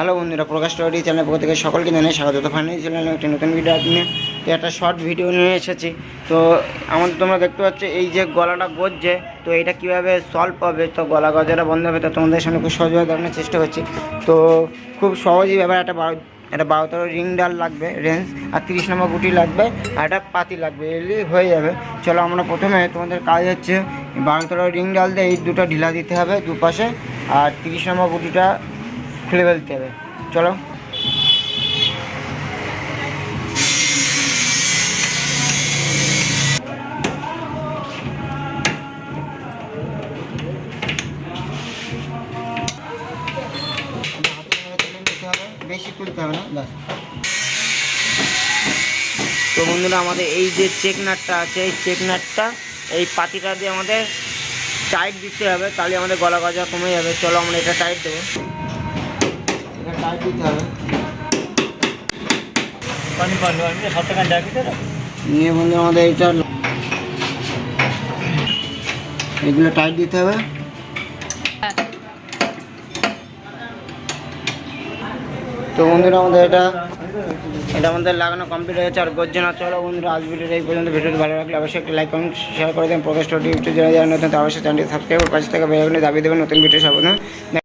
Hello বন্ধুরা, প্রকাশ story channel পক্ষ থেকে সকলকে জানাই স্বাগত। তো ফাইনালি চ্যানেলে একটি নতুন ভিডিও নিয়ে। তো একটা শর্ট ভিডিও নিয়ে এসেছি। তো আমাদের তোমরা দেখতে পাচ্ছ, এই যে গলাটা গজছে, তো এটা কীভাবে সলভ হবে? তো গলা গজাটা বন্ধ হবে, তো তোমাদের সামনে খুব সহজভাবে দেখানোর চেষ্টা করছি। তো খুব সহজই ব্যাপার, একটা একটা বারো রিং ডাল লাগবে, রেঞ্জ, আর তিরিশ নম্বর গুটি লাগবে, আর একটা পাতি লাগবে এলি হয়ে যাবে। চলো আমরা প্রথমে তোমাদের কাজ হচ্ছে বারো রিং ডাল দিয়ে এই দুটো ঢিলা দিতে হবে দুপাশে, আর তিরিশ নম্বর গুটিটা খুলে ফেলতে হবে। চলো। বেশি তুলতে হবে না ব্যাস। তো বন্ধুরা আমাদের এই যে চেক নাটটা আছে এই চেক নাটটা এই পাতিটা দিয়ে আমাদের টাইট দিতে হবে তাহলে আমাদের গলা গজা কমে যাবে। চলো আমরা এটা টাইট দেবো। টাইট দিতে হবে পানি পানি আমি সব টাকা ডাকিতে না নিয়ে বন্ধু আমাদের এটা এগুলো টাইট দিতে হবে তো বন্ধুরা আমাদের এটা এটা আমাদের লাগানো কমপ্লিট হয়ে গেছে আর গজ্জে না চলো বন্ধুরা আজ ভিডিওটা এই পর্যন্ত ভিডিওটি ভালো লাগলে অবশ্যই একটি লাইক কমেন্ট শেয়ার করে দেন প্রকাশ ইউটিউব যারা যারা নতুন অবশ্যই চ্যানেলটি সাবস্ক্রাইব পাশে থেকে দাবি দেবেন নতুন ভিডিও সাবধান